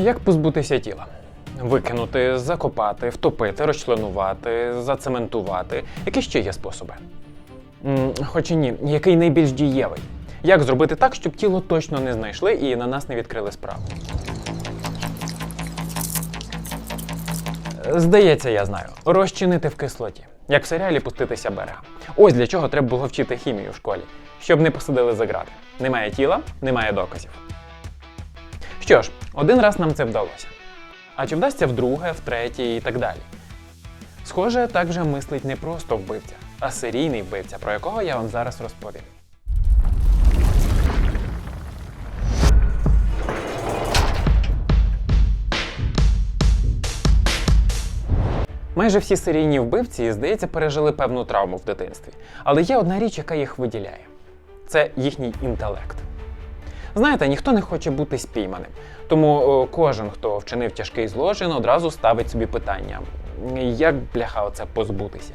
Як позбутися тіла? Викинути, закопати, втопити, розчленувати, зацементувати. Які ще є способи? Хоч і ні, який найбільш дієвий? Як зробити так, щоб тіло точно не знайшли і на нас не відкрили справу? Здається, я знаю. Розчинити в кислоті. Як в серіалі пуститися берега. Ось для чого треба було вчити хімію в школі, щоб не посадили за грати. Немає тіла, немає доказів. Що ж, один раз нам це вдалося. А чи вдасться вдруге, втретє і так далі? Схоже, так вже мислить не просто вбивця, а серійний вбивця, про якого я вам зараз розповім. Майже всі серійні вбивці, здається, пережили певну травму в дитинстві. Але є одна річ, яка їх виділяє це їхній інтелект. Знаєте, ніхто не хоче бути спійманим. Тому о, кожен, хто вчинив тяжкий злочин, одразу ставить собі питання: як бляха оце позбутися?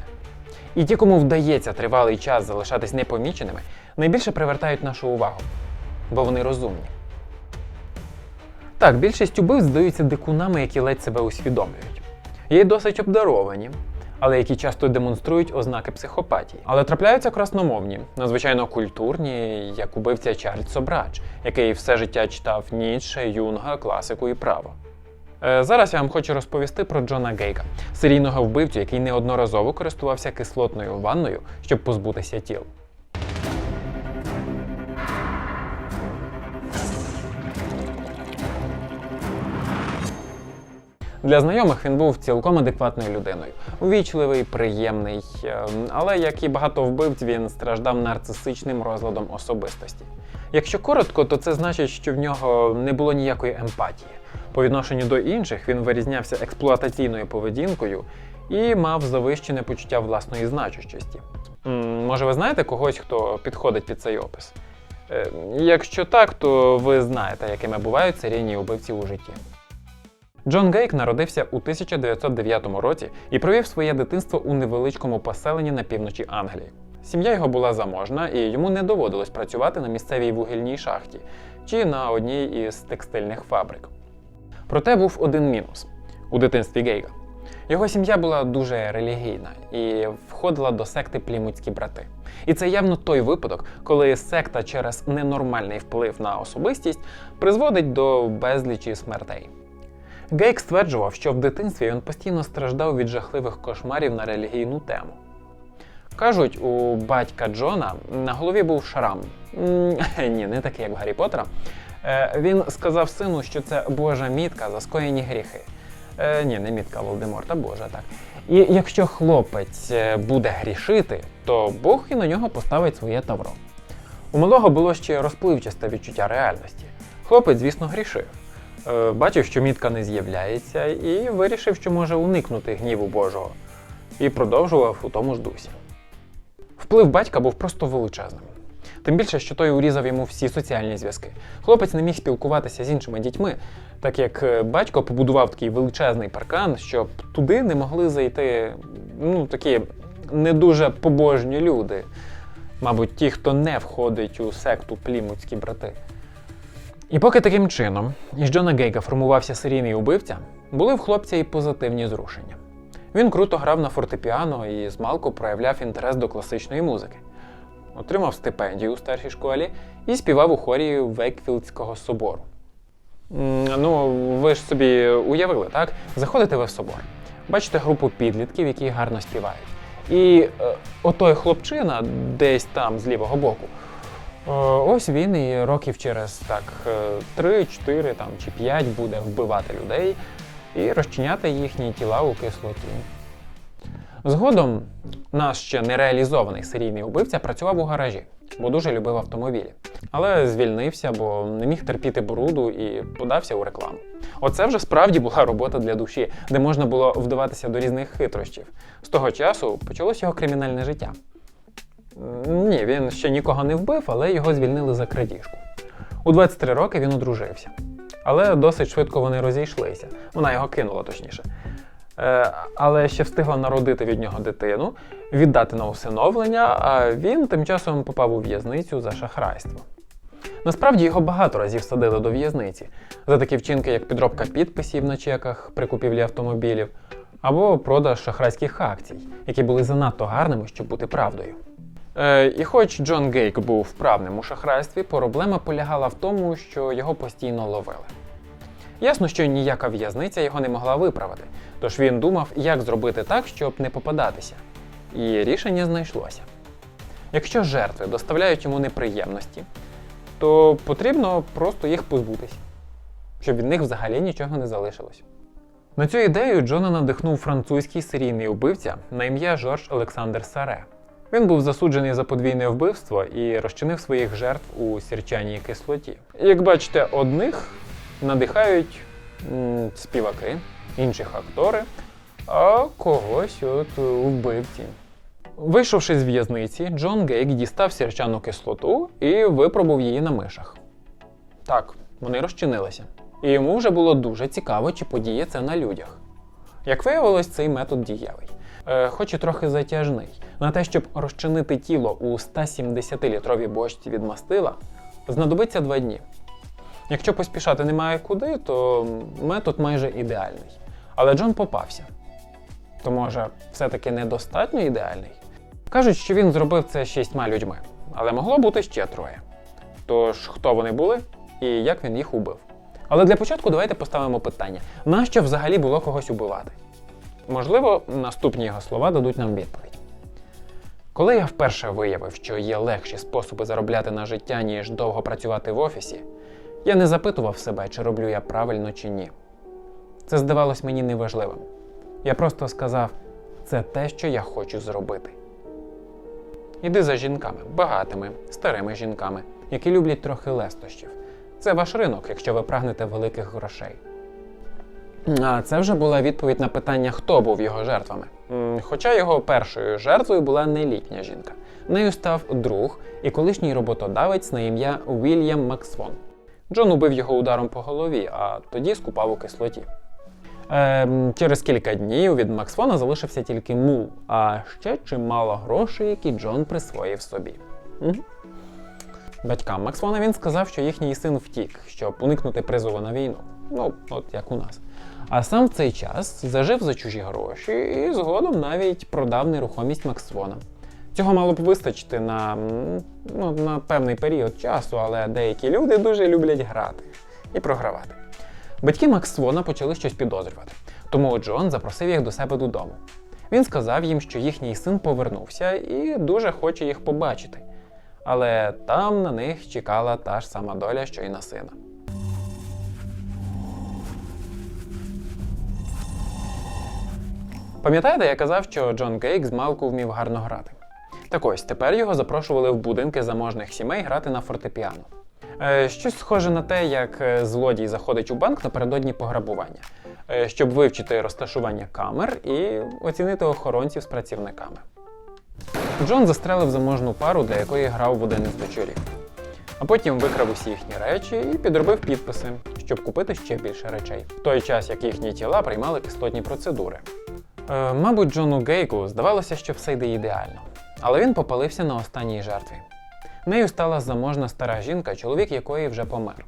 І ті, кому вдається тривалий час залишатись непоміченими, найбільше привертають нашу увагу, бо вони розумні. Так, більшість убивць здаються дикунами, які ледь себе усвідомлюють. Є досить обдаровані, але які часто демонструють ознаки психопатії. Але трапляються красномовні, надзвичайно культурні, як убивця Чарльз Собрач, який все життя читав Ніцше, Юнга, класику і право. Е, Зараз я вам хочу розповісти про Джона Гейка, серійного вбивцю, який неодноразово користувався кислотною ванною, щоб позбутися тіл. Для знайомих він був цілком адекватною людиною, увічливий, приємний, ем, але як і багато вбивць, він страждав нарцисичним розладом особистості. Якщо коротко, то це значить, що в нього не було ніякої емпатії. По відношенню до інших він вирізнявся експлуатаційною поведінкою і мав завищене почуття власної значущості. Може, ви знаєте когось, хто підходить під цей опис? Е, Якщо так, то ви знаєте, якими бувають серійні убивці у житті. Джон Гейк народився у 1909 році і провів своє дитинство у невеличкому поселенні на півночі Англії. Сім'я його була заможна, і йому не доводилось працювати на місцевій вугільній шахті чи на одній із текстильних фабрик. Проте був один мінус у дитинстві Гейга. Його сім'я була дуже релігійна і входила до секти Плімутські брати. І це явно той випадок, коли секта через ненормальний вплив на особистість призводить до безлічі смертей. Гейк стверджував, що в дитинстві він постійно страждав від жахливих кошмарів на релігійну тему. Кажуть, у батька Джона на голові був шрам. Ні, не такий, як в Гаррі Поттера. Е, Він сказав сину, що це Божа мітка за скоєні гріхи. Е, Ні, не мітка Волдеморта, Божа, так. І якщо хлопець е, буде грішити, то Бог і на нього поставить своє тавро. У малого було ще розпливчасте відчуття реальності. Хлопець, звісно, грішив. Е, Бачив, що мітка не з'являється, і вирішив, що може уникнути гніву Божого. І продовжував у тому ж дусі. Вплив батька був просто величезним. Тим більше, що той урізав йому всі соціальні зв'язки. Хлопець не міг спілкуватися з іншими дітьми, так як е, батько побудував такий величезний паркан, щоб туди не могли зайти ну, такі не дуже побожні люди. Мабуть, ті, хто не входить у секту плімутські брати. І поки таким чином із Джона Гейга формувався серійний убивця, були в хлопця і позитивні зрушення. Він круто грав на фортепіано і змалку проявляв інтерес до класичної музики. Отримав стипендію у старшій школі і співав у хорі Вейкфілдського собору. Ну, ви ж собі уявили, так? Заходите ви в собор, бачите групу підлітків, які гарно співають. І е, отой хлопчина, десь там з лівого боку, Ось він і років через так 3, 4 там, чи 5 буде вбивати людей і розчиняти їхні тіла у кислоті. Згодом наш ще нереалізований серійний убивця працював у гаражі, бо дуже любив автомобілі. Але звільнився, бо не міг терпіти бруду і подався у рекламу. Оце вже справді була робота для душі, де можна було вдаватися до різних хитрощів. З того часу почалось його кримінальне життя. М, Ні, він ще нікого не вбив, але його звільнили за крадіжку. У 23 роки він одружився. Але досить швидко вони розійшлися. Вона його кинула, точніше. Е, але ще встигла народити від нього дитину, віддати на усиновлення, а він тим часом попав у в'язницю за шахрайство. Насправді його багато разів садили до в'язниці за такі вчинки, як підробка підписів на чеках при купівлі автомобілів або продаж шахрайських акцій, які були занадто гарними, щоб бути правдою. Е, і хоч Джон Гейк був вправним у шахрайстві, проблема полягала в тому, що його постійно ловили. Ясно, що ніяка в'язниця його не могла виправити, тож він думав, як зробити так, щоб не попадатися. І рішення знайшлося. Якщо жертви доставляють йому неприємності, то потрібно просто їх позбутися, щоб від них взагалі нічого не залишилось. На цю ідею Джона надихнув французький серійний убивця на ім'я Жорж Олександр Саре. Він був засуджений за подвійне вбивство і розчинив своїх жертв у сірчаній кислоті. Як бачите, одних надихають співаки, інших актори, а когось от вбивці. Вийшовши з в'язниці, Джон Гейк дістав сірчану кислоту і випробував її на мишах. Так, вони розчинилися. І йому вже було дуже цікаво, чи подіє це на людях. Як виявилось, цей метод дієвий, е, хоч і трохи затяжний. На те, щоб розчинити тіло у 170-літровій бочці від мастила, знадобиться два дні. Якщо поспішати немає куди, то метод майже ідеальний. Але Джон попався. То може, все-таки недостатньо ідеальний? Кажуть, що він зробив це шістьма людьми, але могло бути ще троє. Тож, хто вони були і як він їх убив? Але для початку давайте поставимо питання: нащо взагалі було когось убивати? Можливо, наступні його слова дадуть нам відповідь. Коли я вперше виявив, що є легші способи заробляти на життя, ніж довго працювати в офісі, я не запитував себе, чи роблю я правильно чи ні. Це здавалось мені неважливим. Я просто сказав, це те, що я хочу зробити. Іди за жінками, багатими, старими жінками, які люблять трохи лестощів. Це ваш ринок, якщо ви прагнете великих грошей. А це вже була відповідь на питання, хто був його жертвами. Хоча його першою жертвою була не літня жінка. Нею став друг і колишній роботодавець на ім'я Вільям Максвон. Джон убив його ударом по голові, а тоді скупав у кислоті. Ем, через кілька днів від Максфона залишився тільки мул, а ще чимало грошей, які Джон присвоїв собі. Мгм. Батькам Максфона він сказав, що їхній син втік, щоб уникнути призову на війну. Ну, от як у нас. А сам в цей час зажив за чужі гроші і згодом навіть продав нерухомість Максфона. Цього мало б вистачити на, ну, на певний період часу, але деякі люди дуже люблять грати і програвати. Батьки Максвона почали щось підозрювати, тому Джон запросив їх до себе додому. Він сказав їм, що їхній син повернувся і дуже хоче їх побачити. Але там на них чекала та ж сама доля, що й на сина. Пам'ятаєте, я казав, що Джон Гейк з малку вмів гарно грати. Так ось тепер його запрошували в будинки заможних сімей грати на фортепіано. Е, Щось схоже на те, як е, злодій заходить у банк напередодні пограбування, е, щоб вивчити розташування камер і оцінити охоронців з працівниками. Джон застрелив заможну пару, для якої грав в один із вечорів. А потім викрав усі їхні речі і підробив підписи, щоб купити ще більше речей, в той час як їхні тіла приймали кислотні процедури. Е, мабуть, Джону Гейку здавалося, що все йде ідеально, але він попалився на останній жертві. Нею стала заможна стара жінка, чоловік якої вже помер.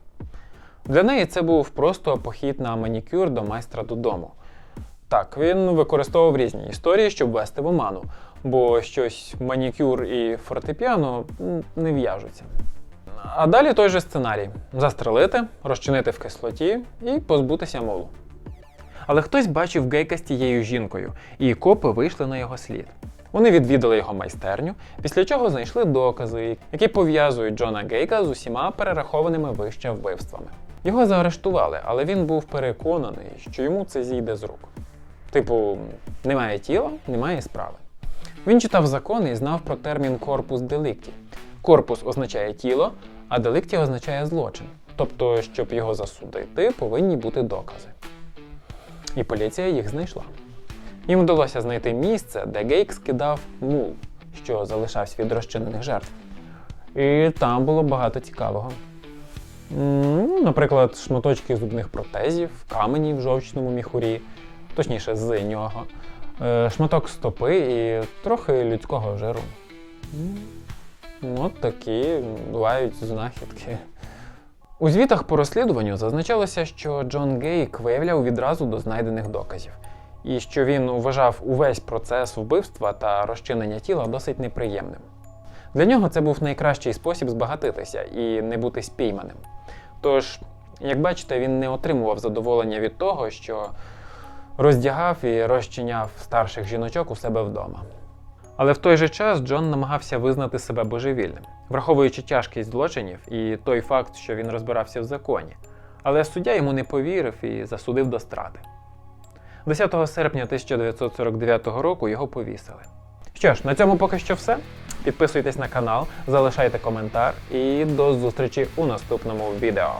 Для неї це був просто похід на манікюр до майстра додому. Так, він використовував різні історії, щоб ввести в оману, бо щось манікюр і фортепіано не в'яжуться. А далі той же сценарій: застрелити, розчинити в кислоті і позбутися молу. Але хтось бачив Гейка з тією жінкою, і копи вийшли на його слід. Вони відвідали його майстерню, після чого знайшли докази, які пов'язують Джона Гейка з усіма перерахованими вище вбивствами. Його заарештували, але він був переконаний, що йому це зійде з рук. Типу, немає тіла, немає справи. Він читав закон і знав про термін корпус деликті. Корпус означає тіло, а деликті означає злочин. Тобто, щоб його засудити, повинні бути докази. І поліція їх знайшла. Їм вдалося знайти місце, де Гейк скидав мул, що залишався від розчинених жертв. І там було багато цікавого. Наприклад, шматочки зубних протезів, камені в жовчному міхурі, точніше, з нього, е, шматок стопи і трохи людського жиру. От такі бувають знахідки. У звітах по розслідуванню зазначалося, що Джон Гейк виявляв відразу до знайдених доказів, і що він вважав увесь процес вбивства та розчинення тіла досить неприємним. Для нього це був найкращий спосіб збагатитися і не бути спійманим. Тож, як бачите, він не отримував задоволення від того, що роздягав і розчиняв старших жіночок у себе вдома. Але в той же час Джон намагався визнати себе божевільним, враховуючи тяжкість злочинів і той факт, що він розбирався в законі. Але суддя йому не повірив і засудив до страти. 10 серпня 1949 року його повісили. Що ж, на цьому поки що все. Підписуйтесь на канал, залишайте коментар і до зустрічі у наступному відео.